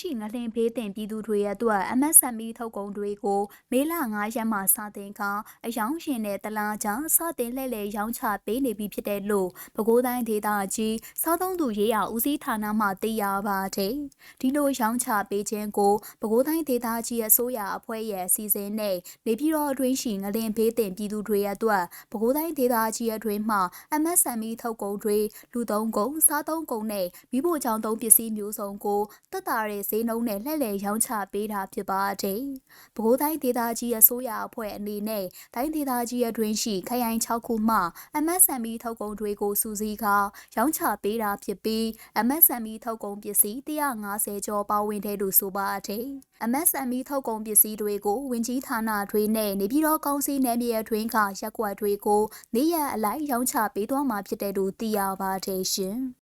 ရှိငလင်ဖေးတင်ပြည်သူတွေရဲ့အတွက် MSME ထုတ်ကုန်တွေကိုမေလ9ရက်မှစတင်ကအယောင်ရှင်တဲ့တလားကြားစတင်လှည့်လည်ရောင်းချပေးနေပြီဖြစ်တယ်လို့ပဲခူးတိုင်းဒေသကြီးစားသုံးသူရေးရာဦးစီးဌာနမှသိရပါတယ်။ဒီလိုရောင်းချပေးခြင်းကိုပဲခူးတိုင်းဒေသကြီးအစိုးရအဖွဲ့ရဲ့အစီအစဉ်နဲ့နေပြည်တော်အတွင်းရှိငလင်ဖေးတင်ပြည်သူတွေရဲ့အတွက်ပဲခူးတိုင်းဒေသကြီးအတွင်းမှ MSME ထုတ်ကုန်တွေလူသုံးကုန်စားသုံးကုန်နဲ့မိဖို့ကြောင့်သုံးပစ္စည်းမျိုးစုံကိုတက်တာတဲ့ဈေးနှုန်းနဲ့လှည့်လည်ရောင်းချပေးတာဖြစ်ပါတယ်။ပဲခူးတိုင်းဒေသကြီးအစိုးရအဖွဲ့အနေနဲ့တိုင်းဒေသကြီးအတွင်းရှိခရိုင်6ခုမှ MSME ထုတ်ကုန်တွေကိုစူးစီးကာရောင်းချပေးတာဖြစ်ပြီး MSME ထုတ်ကုန်ပစ္စည်း150ကျော်ပါဝင်တဲ့လို့ဆိုပါတယ်။ MSME ထုတ်ကုန်ပစ္စည်းတွေကိုဝင်ကြီးဌာနတွေနဲ့နေပြည်တော်ကောင်စီနယ်မြေအတွင်းကရက်ကွက်တွေကိုနေရအလိုက်ရောင်းချပေးသွားမှာဖြစ်တယ်လို့သိရပါတယ်ရှင်။